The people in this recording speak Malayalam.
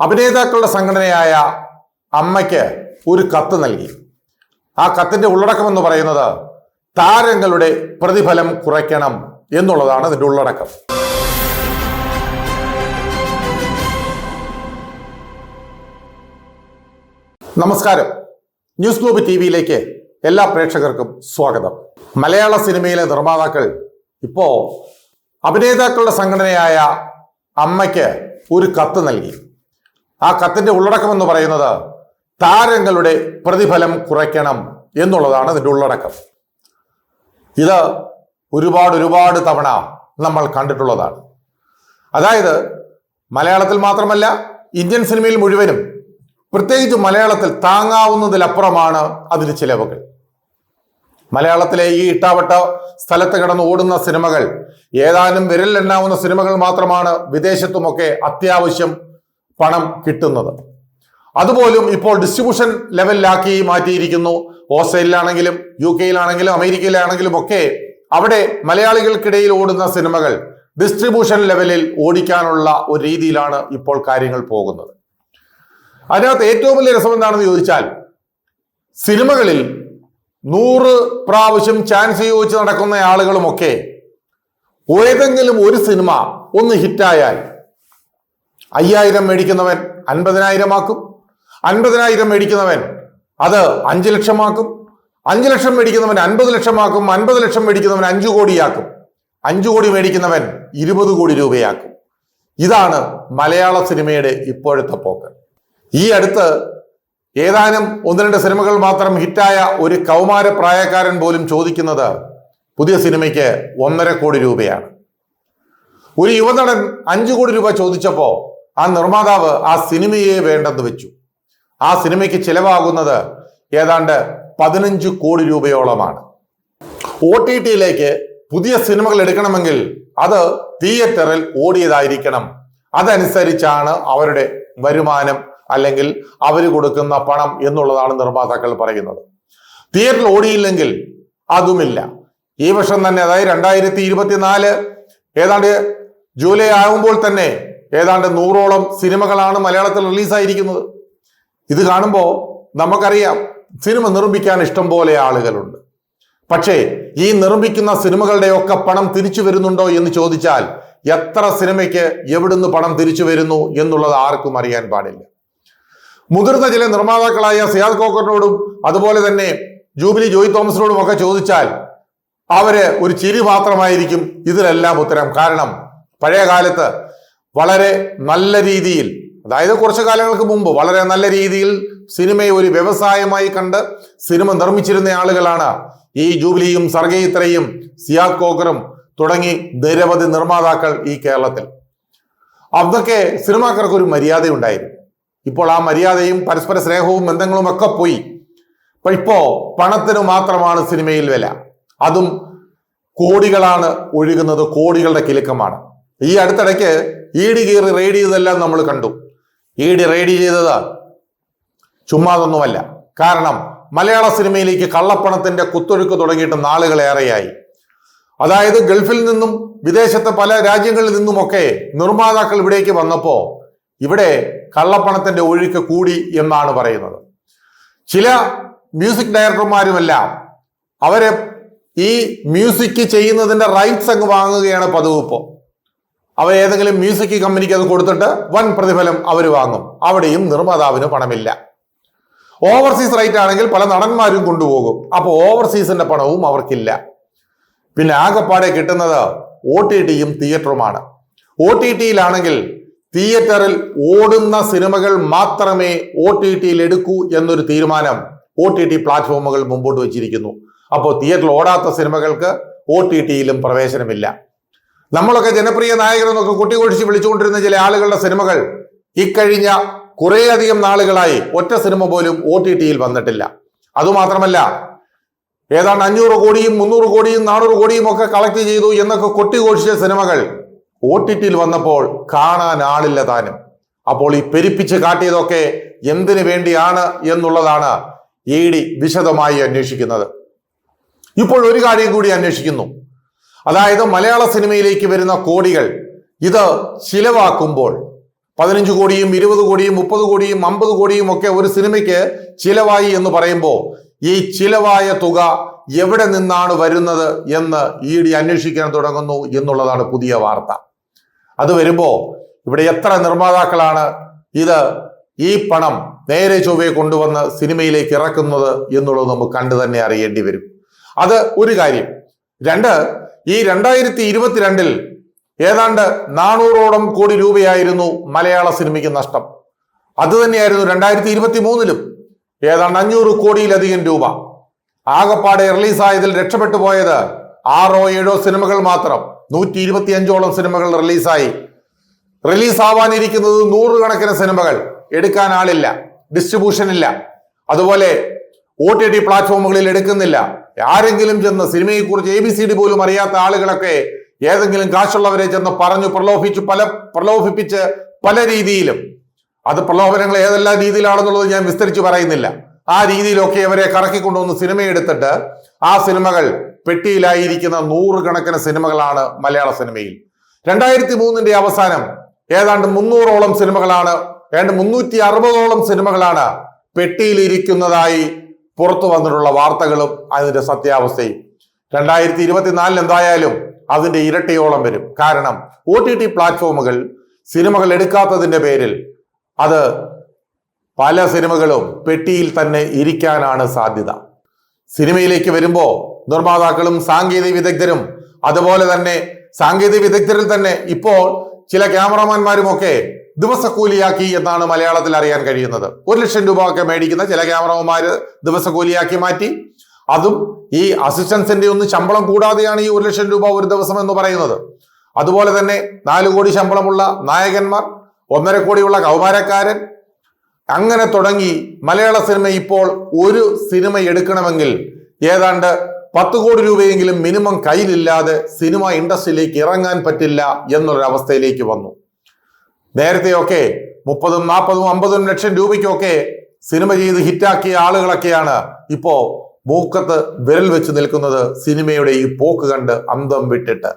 അഭിനേതാക്കളുടെ സംഘടനയായ അമ്മയ്ക്ക് ഒരു കത്ത് നൽകി. ആ കത്തിന്റെ ഉള്ളടക്കം എന്ന് പറയുന്നത് താരങ്ങളുടെ പ്രതിഫലം കുറയ്ക്കണം എന്നുള്ളതാണ് അതിന്റെ ഉള്ളടക്കം. നമസ്കാരം. ന്യൂസ് ഗ്ലോബ് ടി വിയിലേക്ക് എല്ലാ പ്രേക്ഷകർക്കും സ്വാഗതം. മലയാള സിനിമയിലെ നിർമ്മാതാക്കൾ ഇപ്പോ അഭിനേതാക്കളുടെ സംഘടനയായ അമ്മയ്ക്ക് ഒരു കത്ത് നൽകി. ആ കത്തിന്റെ ഉള്ളടക്കം എന്ന് പറയുന്നത് താരങ്ങളുടെ പ്രതിഫലം കുറയ്ക്കണം എന്നുള്ളതാണ് അതിന്റെ ഉള്ളടക്കം. ഇത് ഒരുപാട് ഒരുപാട് തവണ നമ്മൾ കണ്ടിട്ടുള്ളതാണ്. അതായത് മലയാളത്തിൽ മാത്രമല്ല ഇന്ത്യൻ സിനിമയിൽ മുഴുവനും പ്രത്യേകിച്ച് മലയാളത്തിൽ താങ്ങാവുന്നതിലപ്പുറമാണ് അതിന് ചിലവുകൾ. മലയാളത്തിലെ ഈ ഇട്ടാവട്ട സ്ഥലത്ത് കിടന്ന് ഓടുന്ന സിനിമകൾ ഏതാനും വിരലിലെണ്ണാവുന്ന സിനിമകൾ മാത്രമാണ് വിദേശത്തുമൊക്കെ അത്യാവശ്യം പണം കിട്ടുന്നത്. അതുപോലും ഇപ്പോൾ ഡിസ്ട്രിബ്യൂഷൻ ലെവലിലാക്കി മാറ്റിയിരിക്കുന്നു. ഓസ്ട്രേലിയയിലാണെങ്കിലും യു കെയിലാണെങ്കിലും അമേരിക്കയിലാണെങ്കിലും ഒക്കെ അവിടെ മലയാളികൾക്കിടയിൽ ഓടുന്ന സിനിമകൾ ഡിസ്ട്രിബ്യൂഷൻ ലെവലിൽ ഓടിക്കാനുള്ള ഒരു രീതിയിലാണ് ഇപ്പോൾ കാര്യങ്ങൾ പോകുന്നത്. അതിനകത്ത് ഏറ്റവും വലിയ രസം എന്താണെന്ന് ചോദിച്ചാൽ സിനിമകളിൽ നൂറ് പ്രാവശ്യം ചാൻസ് ചോദിച്ച് നടക്കുന്ന ആളുകളുമൊക്കെ ഏതെങ്കിലും ഒരു സിനിമ ഒന്ന് ഹിറ്റായാൽ അയ്യായിരം മേടിക്കുന്നവൻ അൻപതിനായിരം ആക്കും. അൻപതിനായിരം മേടിക്കുന്നവൻ അത് അഞ്ച് ലക്ഷമാക്കും. അഞ്ച് ലക്ഷം മേടിക്കുന്നവൻ അൻപത് ലക്ഷമാക്കും. അൻപത് ലക്ഷം മേടിക്കുന്നവൻ അഞ്ചു കോടിയാക്കും. അഞ്ചു കോടി മേടിക്കുന്നവൻ ഇരുപത് കോടി രൂപയാക്കും. ഇതാണ് മലയാള സിനിമയുടെ ഇപ്പോഴത്തെ പോക്ക്. ഈ അടുത്ത് ഏതാനും ഒന്ന് രണ്ട് സിനിമകൾ മാത്രം ഹിറ്റായ ഒരു കൗമാര പ്രായക്കാരൻ പോലും ചോദിക്കുന്നത് പുതിയ സിനിമയ്ക്ക് ഒന്നര കോടി രൂപയാണ്. ഒരു യുവനടൻ അഞ്ചു കോടി രൂപ ചോദിച്ചപ്പോൾ ആ നിർമ്മാതാവ് ആ സിനിമയെ വേണ്ടെന്ന് വെച്ചു. ആ സിനിമയ്ക്ക് ചിലവാകുന്നത് ഏതാണ്ട് പതിനഞ്ച് കോടി രൂപയോളമാണ്. ഒ ടി ടിയിലേക്ക് പുതിയ സിനിമകൾ എടുക്കണമെങ്കിൽ അത് തിയേറ്ററിൽ ഓടിയതായിരിക്കണം. അതനുസരിച്ചാണ് അവരുടെ വരുമാനം അല്ലെങ്കിൽ അവർ കൊടുക്കുന്ന പണം എന്നുള്ളതാണ് നിർമ്മാതാക്കൾ പറയുന്നത്. തിയേറ്ററിൽ ഓടിയില്ലെങ്കിൽ അതുമില്ല. ഈ വർഷം തന്നെ അതായത് രണ്ടായിരത്തി ഇരുപത്തിനാല് ഏതാണ്ട് ജൂലൈ ആകുമ്പോൾ തന്നെ ഏതാണ്ട് നൂറോളം സിനിമകളാണ് മലയാളത്തിൽ റിലീസായിരിക്കുന്നത്. ഇത് കാണുമ്പോൾ നമുക്കറിയാം സിനിമ നിർമ്മിക്കാൻ ഇഷ്ടം പോലെ ആളുകളുണ്ട്. പക്ഷേ ഈ നിർമ്മിക്കുന്ന സിനിമകളുടെയൊക്കെ പണം തിരിച്ചു വരുന്നുണ്ടോ എന്ന് ചോദിച്ചാൽ എത്ര സിനിമയ്ക്ക് എവിടുന്ന് പണം തിരിച്ചു വരുന്നു എന്നുള്ളത് ആർക്കും അറിയാൻ പാടില്ല. മുതിർന്ന ചില നിർമ്മാതാക്കളായ സിയാദ് കോക്കറിനോടും അതുപോലെ തന്നെ ജൂബിലി ജോയ് തോമസിനോടും ഒക്കെ ചോദിച്ചാൽ അവർ ഒരു ചിരി മാത്രമായിരിക്കും ഇതിലെല്ലാം ഉത്തരം. കാരണം പഴയ കാലത്ത് വളരെ നല്ല രീതിയിൽ അതായത് കുറച്ചു കാലങ്ങൾക്ക് മുമ്പ് വളരെ നല്ല രീതിയിൽ സിനിമയെ ഒരു വ്യവസായമായി കണ്ട് സിനിമ നിർമ്മിച്ചിരുന്ന ആളുകളാണ് ഈ ജൂബിലിയും സർഗയിത്രയും സിയാ കോക്കറും തുടങ്ങി നിരവധി നിർമ്മാതാക്കൾ ഈ കേരളത്തിൽ. അതൊക്കെ സിനിമാക്കാർക്ക് ഒരു മര്യാദയുണ്ടായിരുന്നു. ഇപ്പോൾ ആ മര്യാദയും പരസ്പര സ്നേഹവും ബന്ധങ്ങളും ഒക്കെ പോയി. അപ്പൊ ഇപ്പോ പണത്തിന് മാത്രമാണ് സിനിമയിൽ വില. അതും കോടികളാണ് ഒഴുകുന്നത് കോടികളുടെ കിലുക്കമാണ്. ഈ അടുത്തിടയ്ക്ക് ഇ ഡി കീറി റെയ്ഡ് ചെയ്തതെല്ലാം നമ്മൾ കണ്ടു. ഇ ഡി റെയ്ഡ് ചെയ്തത്. ചുമ്മാതൊന്നുമല്ല. കാരണം മലയാള സിനിമയിലേക്ക് കള്ളപ്പണത്തിന്റെ കുത്തൊഴുക്ക് തുടങ്ങിയിട്ട് നാളുകളേറെയായി അതായത് ഗൾഫിൽ നിന്നും വിദേശത്തെ പല രാജ്യങ്ങളിൽ നിന്നുമൊക്കെ നിർമ്മാതാക്കൾ ഇവിടേക്ക് വന്നപ്പോ ഇവിടെ കള്ളപ്പണത്തിന്റെ ഒഴുക്ക് കൂടി എന്നാണ് പറയുന്നത്. ചില മ്യൂസിക് ഡയറക്ടർമാരുമെല്ലാം അവരെ ഈ മ്യൂസിക് ചെയ്യുന്നതിന്റെ റൈറ്റ്സ് അങ്ങ് വാങ്ങുകയാണ് പതിവ് ഇപ്പോൾ അവർ ഏതെങ്കിലും മ്യൂസിക് കമ്പനിക്ക് അത് കൊടുത്തിട്ട് വൻ പ്രതിഫലം അവർ വാങ്ങും. അവിടെയും നിർമ്മാതാവിന് പണമില്ല. ഓവർസീസ് റൈറ്റ് ആണെങ്കിൽ പല നടന്മാരും കൊണ്ടുപോകും. അപ്പോൾ ഓവർസീസിന്റെ പണവും അവർക്കില്ല. പിന്നെ ആകെപ്പാടെ കിട്ടുന്നത് ഒ ടി ടിയും തിയേറ്ററുമാണ് ഒ ടി ടിയിലാണെങ്കിൽ തിയേറ്ററിൽ ഓടുന്ന സിനിമകൾ മാത്രമേ ഒ ടി ടിയിൽ എടുക്കൂ എന്നൊരു തീരുമാനം ഒ ടി ടി പ്ലാറ്റ്ഫോമുകൾ മുമ്പോട്ട് വെച്ചിരിക്കുന്നു. അപ്പോൾ തിയേറ്ററിൽ ഓടാത്ത സിനിമകൾക്ക് ഒ ടി ടിയിലും പ്രവേശനമില്ല. നമ്മളൊക്കെ ജനപ്രിയ നായകരെന്നൊക്കെ കുട്ടികൊഴിച്ച് വിളിച്ചുകൊണ്ടിരുന്ന ചില ആളുകളുടെ സിനിമകൾ ഇക്കഴിഞ്ഞ കുറേയധികം നാളുകളായി ഒറ്റ സിനിമ പോലും ഒ ടി ടിയിൽ വന്നിട്ടില്ല. അതുമാത്രമല്ല ഏതാണ്ട് അഞ്ഞൂറ് കോടിയും മുന്നൂറ് കോടിയും നാനൂറ് കോടിയും ഒക്കെ കളക്ട് ചെയ്തു എന്നൊക്കെ കൊട്ടിഘോഷിച്ച സിനിമകൾ ഒ ടി ടിയിൽ വന്നപ്പോൾ കാണാൻ ആളില്ല താനും. അപ്പോൾ ഈ പെരുപ്പിച്ച് കാട്ടിയതൊക്കെ എന്തിനു വേണ്ടിയാണ് എന്നുള്ളതാണ് ഇ ഡി വിശദമായി അന്വേഷിക്കുന്നത്. ഇപ്പോൾ ഒരു കാര്യം കൂടി അന്വേഷിക്കുന്നു. അതായത് മലയാള സിനിമയിലേക്ക് വരുന്ന കോടികൾ ഇത് ചിലവാക്കുമ്പോൾ പതിനഞ്ച് കോടിയും ഇരുപത് കോടിയും മുപ്പത് കോടിയും അമ്പത് കോടിയും ഒക്കെ ഒരു സിനിമയ്ക്ക് ചിലവായി എന്ന് പറയുമ്പോൾ ഈ ചിലവായ തുക എവിടെ നിന്നാണ് വരുന്നത് എന്ന് ഇ ഡി അന്വേഷിക്കാൻ തുടങ്ങുന്നു എന്നുള്ളതാണ് പുതിയ വാർത്ത. അത് വരുമ്പോൾ ഇവിടെ എത്ര നിർമ്മാതാക്കളാണ് ഇത് ഈ പണം നേരെ ചൊവ്വയെ കൊണ്ടുവന്ന് സിനിമയിലേക്ക് ഇറക്കുന്നത് എന്നുള്ളത് നമുക്ക് കണ്ടു തന്നെ അറിയേണ്ടി വരും. അത് ഒരു കാര്യം. രണ്ട് ഈ രണ്ടായിരത്തി ഇരുപത്തിരണ്ടിൽ ഏതാണ്ട് നാനൂറോളം കോടി രൂപയായിരുന്നു മലയാള സിനിമയ്ക്ക് നഷ്ടം. അത് തന്നെയായിരുന്നു രണ്ടായിരത്തി ഇരുപത്തി മൂന്നിലും ഏതാണ്ട് അഞ്ഞൂറ് കോടിയിലധികം രൂപ. ആകപ്പാടെ റിലീസായതിൽ രക്ഷപ്പെട്ടു പോയത് ആറോ ഏഴോ സിനിമകൾ മാത്രം. നൂറ്റി ഇരുപത്തി അഞ്ചോളം സിനിമകൾ റിലീസായി. റിലീസാവാനിരിക്കുന്നത് നൂറുകണക്കിന് സിനിമകൾ. എടുക്കാൻ ആളില്ല. ഡിസ്ട്രിബ്യൂഷൻ ഇല്ല അതുപോലെ ഒ ടി ടി പ്ലാറ്റ്ഫോമുകളിൽ എടുക്കുന്നില്ല. ആരെങ്കിലും ചെന്ന് സിനിമയെക്കുറിച്ച് എ ബി സി ഡി പോലും അറിയാത്ത ആളുകളൊക്കെ ഏതെങ്കിലും കാശുള്ളവരെ ചെന്ന് പറഞ്ഞു പ്രലോഭിച്ചു പല പ്രലോഭിപ്പിച്ച് പല രീതിയിലും. അത് പ്രലോഭനങ്ങൾ ഏതെല്ലാം രീതിയിലാണെന്നുള്ളത് ഞാൻ വിസ്തരിച്ച് പറയുന്നില്ല. ആ രീതിയിലൊക്കെ അവരെ കറക്കിക്കൊണ്ടുവന്ന് സിനിമ എടുത്തിട്ട് ആ സിനിമകൾ പെട്ടിയിലായിരിക്കുന്ന നൂറുകണക്കിന് സിനിമകളാണ് മലയാള സിനിമയിൽ. രണ്ടായിരത്തി മൂന്നിന്റെ അവസാനം ഏതാണ്ട് മുന്നൂറോളം സിനിമകളാണ് ഏതാണ്ട് മുന്നൂറ്റി അറുപതോളം സിനിമകളാണ് പെട്ടിയിലിരിക്കുന്നതായി പുറത്തു വന്നിട്ടുള്ള വാർത്തകളും അതിന്റെ സത്യാവസ്ഥയും. രണ്ടായിരത്തി ഇരുപത്തിനാലിൽ എന്തായാലും അതിന്റെ ഇരട്ടിയോളം വരും. കാരണം ഒ ടി ടി പ്ലാറ്റ്ഫോമുകൾ സിനിമകൾ എടുക്കാത്തതിന്റെ പേരിൽ അത് പല സിനിമകളും പെട്ടിയിൽ തന്നെ ഇരിക്കാനാണ് സാധ്യത. സിനിമയിലേക്ക് വരുമ്പോൾ നിർമ്മാതാക്കളും സാങ്കേതിക വിദഗ്ധരും അതുപോലെ തന്നെ സാങ്കേതിക വിദഗ്ധരിൽ തന്നെ ഇപ്പോൾ ചില ക്യാമറമാന്മാരുമൊക്കെ ദിവസക്കൂലിയാക്കി എന്നാണ് മലയാളത്തിൽ അറിയാൻ കഴിയുന്നത്. ഒരു ലക്ഷം രൂപ ഒക്കെ മേടിക്കുന്ന ചില ക്യാമറമാര് ദിവസക്കൂലിയാക്കി മാറ്റി. അതും ഈ അസിസ്റ്റൻസിന്റെ ഒന്ന് ശമ്പളം കൂടാതെയാണ് ഈ ഒരു ലക്ഷം രൂപ ഒരു ദിവസം എന്ന് പറയുന്നത്. അതുപോലെ തന്നെ നാല് കോടി ശമ്പളമുള്ള നായകന്മാർ ഒന്നര കോടിയുള്ള കൗമാരക്കാരൻ. അങ്ങനെ തുടങ്ങി മലയാള സിനിമ ഇപ്പോൾ ഒരു സിനിമ എടുക്കണമെങ്കിൽ ഏതാണ്ട് പത്ത് കോടി രൂപയെങ്കിലും മിനിമം കയ്യിലില്ലാതെ സിനിമ ഇൻഡസ്ട്രിയിലേക്ക് ഇറങ്ങാൻ പറ്റില്ല എന്നൊരവസ്ഥയിലേക്ക് വന്നു. നേരത്തെയൊക്കെ മുപ്പതും നാൽപ്പതും അമ്പതും ലക്ഷം രൂപയ്ക്കൊക്കെ സിനിമ ചെയ്ത് ഹിറ്റാക്കിയ ആളുകളൊക്കെയാണ് ഇപ്പോ മൂക്കത്ത് വിരൽ വെച്ച് നിൽക്കുന്നത് സിനിമയുടെ ഈ പോക്ക് കണ്ട് അന്തം വിട്ടിട്ട്.